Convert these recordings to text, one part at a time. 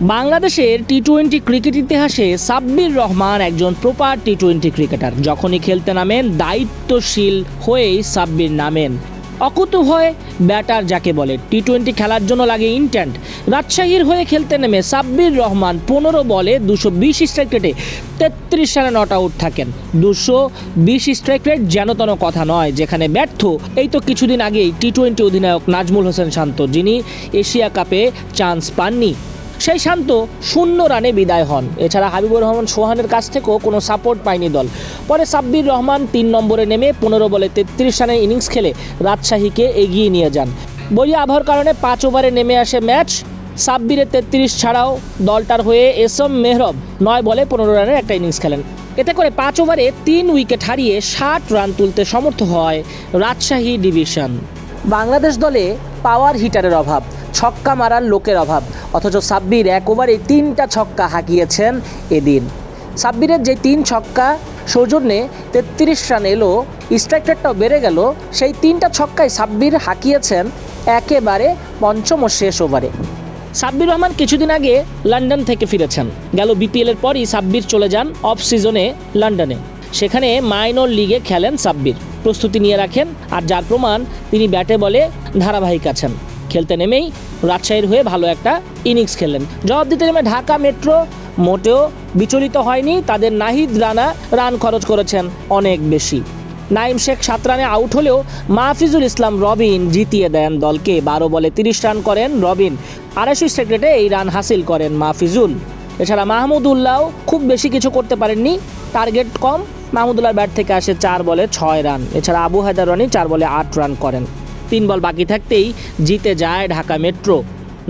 বাংলাদেশের T twenty cricket ইতিহাসে সাব্বির রহমান একজন প্রপার টি টোয়েন্টি ক্রিকেটার যখনই খেলতে নামেন, দায়িত্বশীল হয়েই সাব্বির নামেন। অকুতভয় ব্যাটার যাকে বলে টি টোয়েন্টি খেলার জন্য লাগে ইন্ট্যান্ট রাজশাহীর হয়ে খেলতে নেমে সাব্বির রহমান পনেরো বলে দুশো বিশ স্ট্রাইক রেটে তেত্রিশ রানে নট আউট থাকেন। দুশো বিশ স্ট্রাইক রেট যেন তেন কথা নয়, যেখানে ব্যর্থ। এই তো কিছুদিন আগেই টি টোয়েন্টি অধিনায়ক নাজমুল হোসেন শান্ত, যিনি এশিয়া কাপে চান্স পাননি। সেই শান্ত শূন্য রানে বিদায় হন। এছাড়া হাবিবুর রহমান সোহানের কাছ থেকেও কোনো সাপোর্ট পায়নি দল। পরে সাব্বির রহমান তিন নম্বরে নেমে পনেরো বলে তেত্রিশ রানের ইনিংস খেলে রাজশাহীকে এগিয়ে নিয়ে যান। বই আবহাওয়ার কারণে পাঁচ ওভারে নেমে আসে ম্যাচ। সাব্বিরের তেত্রিশ ছাড়াও দলটার হয়ে এসম মেহরব নয় বলে পনেরো রানের একটা ইনিংস খেলেন। এতে করে পাঁচ ওভারে তিন উইকেট হারিয়ে ষাট রান তুলতে সমর্থ হয় রাজশাহী ডিভিশন। বাংলাদেশ দলে পাওয়ার হিটারের অভাব। ছক্কা মারার লোকের অভাব। অথচ সাব্বির এক ওভারে তিনটা ছক্কা হাঁকিয়েছেন এদিন। সাব্বিরের যে তিন ছক্কা, সৌজন্যে তেত্রিশ রান এলো স্ট্রাইক রেটটাও বেড়ে গেল। সেই তিনটা ছক্কায় সাব্বির হাঁকিয়েছেন একেবারে পঞ্চম ও শেষ ওভারে। সাব্বির রহমান কিছুদিন আগে লন্ডন থেকে ফিরেছেন। গেল বিপিএলের পরই সাব্বির চলে যান অফ সিজনে লন্ডনে। সেখানে মাইনর লিগে খেলেন সাব্বির। প্রস্তুতি নিয়ে রাখেন, আর যার প্রমাণ তিনি ব্যাটে বলে ধারাবাহিক আছেন। খেলতে নেমেই রাজশাহীর হয়ে ভালো একটা ইনিংস খেললেন। জবাব দিতে নেমে ঢাকা মেট্রো মোটেও বিচলিত হয়নি, তাদের নাহিদ রানা রান খরচ করেছেন অনেক বেশি। নাইম শেখ সাত রানে আউট হলেও মাহফিজুল ইসলাম রবিন জিতিয়ে দেন দলকে। বারো বলে তিরিশ রান করেন রবিন। আড়াইশো সেক্রেটে এই রান হাসিল করেন মাহফিজুল। এছাড়া মাহমুদুল্লাহ খুব বেশি কিছু করতে পারেননি। টার্গেট কম, মাহমুদুল্লাহর ব্যাট থেকে আসে চার বলে ছয় রান। এছাড়া আবু হায়দার রানি চার বলে আট রান করেন। তিন বল বাকি থাকতেই জিতে যায় ঢাকা মেট্রো।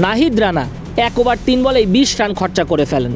নাহিদ রানা, এক ওভার তিন বলেই বিশ রান খরচা করে ফেলেন।